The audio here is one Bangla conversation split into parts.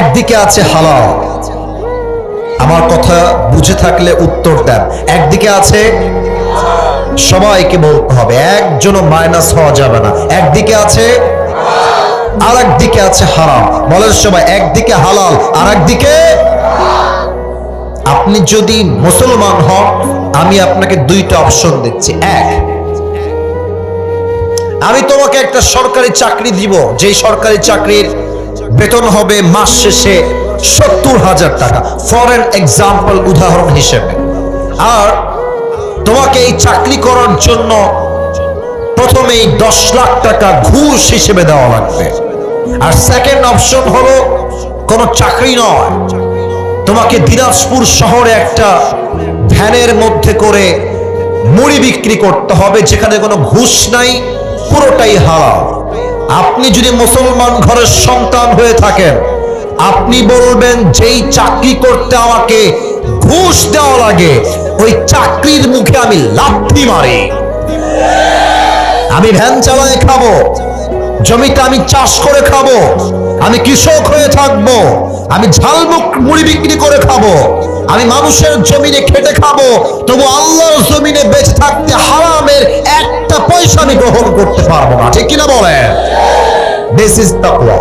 একদিকে আছে হালাল, আমার কথা বুঝে থাকলে উত্তর দেন। একদিকে আছে সবাইকে বলতে হবে, একজনও মাইনাস হওয়া যাবে না। একদিকে আছে আর একদিকে আছে হারাম। বলেন সবাই, একদিকে হালাল আর একদিকে আপনি যদি মুসলমান হন, আমি আপনাকে দুইটা অপশন দিচ্ছি। এক, আমি তোমাকে একটা সরকারি চাকরি দিব, যেই সরকারি চাকরির বেতন হবে মাস শেষে সত্তর হাজার টাকা। ফর এন এক্সাম্পল উদাহরণ হিসেবে। আর তোমাকে এই চাকরি করার জন্য প্রথমেই দশ লাখ টাকা ঘুষ হিসেবে দেওয়া লাগবে। আর সেকেন্ড অপশন হলো কোনো চাকরি নয়। তোমাকে দিনাজপুর শহরে একটা ভ্যানের মধ্যে করে মুড়ি বিক্রি করতে হবে, যেখানে কোনো ঘুষ নাই, পুরোটাই হারাম আপনি যদি মুসলমান ঘরের সন্তান হয়ে থাকেন, আপনি বলবেন, যেই চাকরি করতে আমাকে ঘুষ দেওয়া লাগে, ওই চাকরির মুখে আমি লাথি মারি। আমি ভ্যান চালায় খাব, জমিতে আমি চাষ করে খাব, আমি কৃষক হয়ে থাকব, আমি ঝালমুখ মুড়ি বিক্রি করে খাব, আমি মানুষের জমিনে খেটে খাব, তবু আল্লাহর জমিনে বেঁচে থাকতে পয়সা আমি গ্রহণ করতে পারব না। ঠিক কিনা বলেন? দিস ইজ তাকওয়া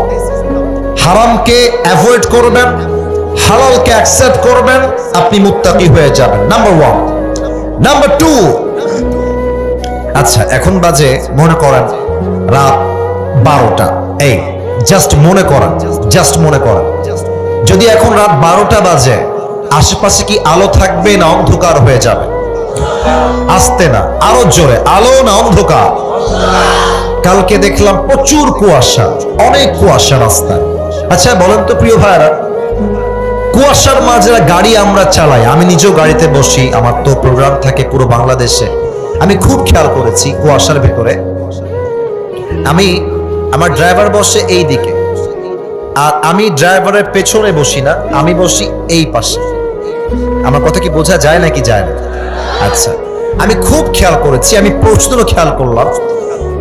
হারামকে অ্যাভয়েড করবেন, হালালকে অ্যাকসেপ্ট করবেন, আপনি মুত্তাকি হয়ে যাবেন। নাম্বার ওয়ান নাম্বার টু আচ্ছা এখন বাজে, মনে করেন, রাত বারোটা। এই জাস্ট মনে করেন জাস্ট মনে করেন। যদি এখন রাত বারোটা বাজে, আশেপাশে কি আলো থাকবে না অন্ধকার হয়ে যাবে? আসতে না, আরও জোরে, আলো না অন্ধকার। কালকে দেখলাম প্রচুর কুয়াশা, অনেক কুয়াশা রাস্তায়। আচ্ছা বলেন তো প্রিয় ভাইরা কুয়াশার মাঝে গাড়ি আমরা চালাই, আমি নিজেও গাড়িতে বসি, আমার তো প্রোগ্রাম থাকে পুরো বাংলাদেশে। আমি খুব খেয়াল করেছি কুয়াশার ভেতরে। আমি, আমার ড্রাইভার বসে এই দিকে আর আমি ড্রাইভারের পেছনে বসি না, আমি বসি এই পাশে। আমার কথা কি বোঝা যায় নাকি যায় না? আচ্ছা আমি খুব খেয়াল করেছি, আমি প্রশ্নও খেয়াল করলাম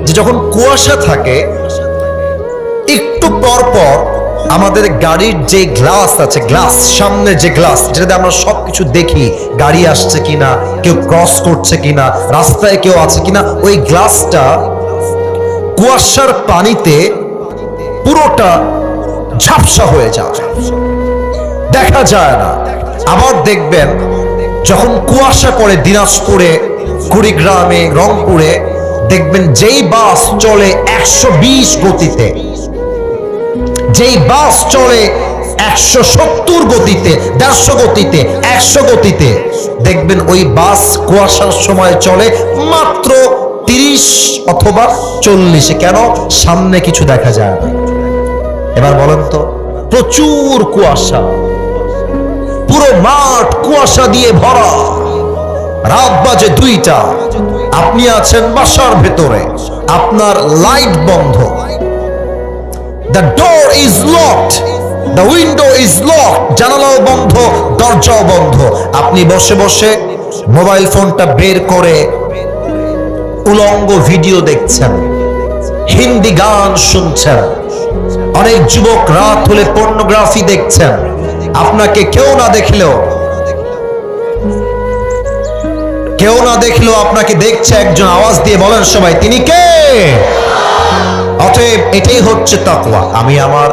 যে যখন কুয়াশা থাকে, একটু পর পর আমাদের গাড়ির যে গ্লাস আছে, গ্লাস সামনে যে গ্লাস, যেটাতে আমরা সবকিছু দেখি, গাড়ি আসছে কিনা, কেউ ক্রস করছে কিনা, রাস্তায় কেউ আছে কিনা, ওই গ্লাসটা কুয়াশার পানিতে পুরোটা ঝাপসা হয়ে যায়। দেখা যায় না। আবার দেখবেন, যখন কুয়াশা পড়ে দিনাজপুরে, কুড়িগ্রামে, রংপুরে, দেখবেন যেই বাস চলে একশো বিশ গতিতে, যেই বাস চলে একশো সত্তর গতিতে, দেড়শো গতিতে, একশো গতিতে, দেখবেন ওই বাস কুয়াশার সময় চলে মাত্র তিরিশ অথবা চল্লিশে কেন? সামনে কিছু দেখা যায় না। এবার বলেন তো, প্রচুর কুয়াশা। পুরো মাঠ কুয়াশা দিয়ে ভরা। রাত বাজে দুইটা। আপনি আছেন বাসার ভেতরে। আপনার লাইট বন্ধ। The door is locked the window is lock জানালাও বন্ধ, দরজাও বন্ধ। আপনি বসে বসে মোবাইল ফোনটা বের করে উলঙ্গ ভিডিও দেখছেন। হিন্দি গান শুনছেন। অনেক যুবক রাত হলে পর্নোগ্রাফি দেখছেন। আপনাকে কেউ না দেখলেও, কেউ না দেখল আপনাকে দেখছে একজন আওয়াজ দিয়ে বলেন সবাই, তিনি কে? অতএব এটাই হচ্ছে তাকওয়া। আমি আমার